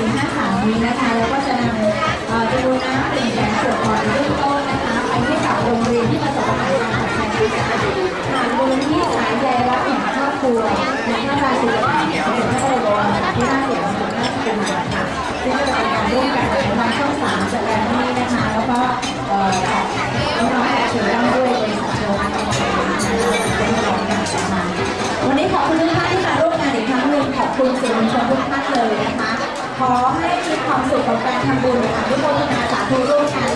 นี้นะคะ แล้วก็จะนำจำนวนน้ำหนึ่งแสนขวดก่อนเริ่มต้นนะคะไปให้กับโรงเรียนที่ประสบปัญหาการขาดแคลนการผ่านมูลนิธิสายใยรักแห่งครอบครัวในพระราชูปถัมภ์สมเด็จพระบรมราชินีนาถเสียงสมเด็จพระราชกุมารค่ะซึ่งก็จะเป็นการร่วมกันกับทางช่องสามจัดการนี้นะคะ แล้วก็น้องๆแขกเชิญร่วมด้วยบริษัทโชว์นะคะเป็นรองการจัดงานวันนี้ขอบคุณทุกท่านที่มาร่วมงานอีกครั้งหนึ่งขอบคุณสื่อมวลชนทุกท่านเลยนะคะ ขอให้มีความสุขกับการทำบุญค่ะทุกคนนาสาธุร่วมกัน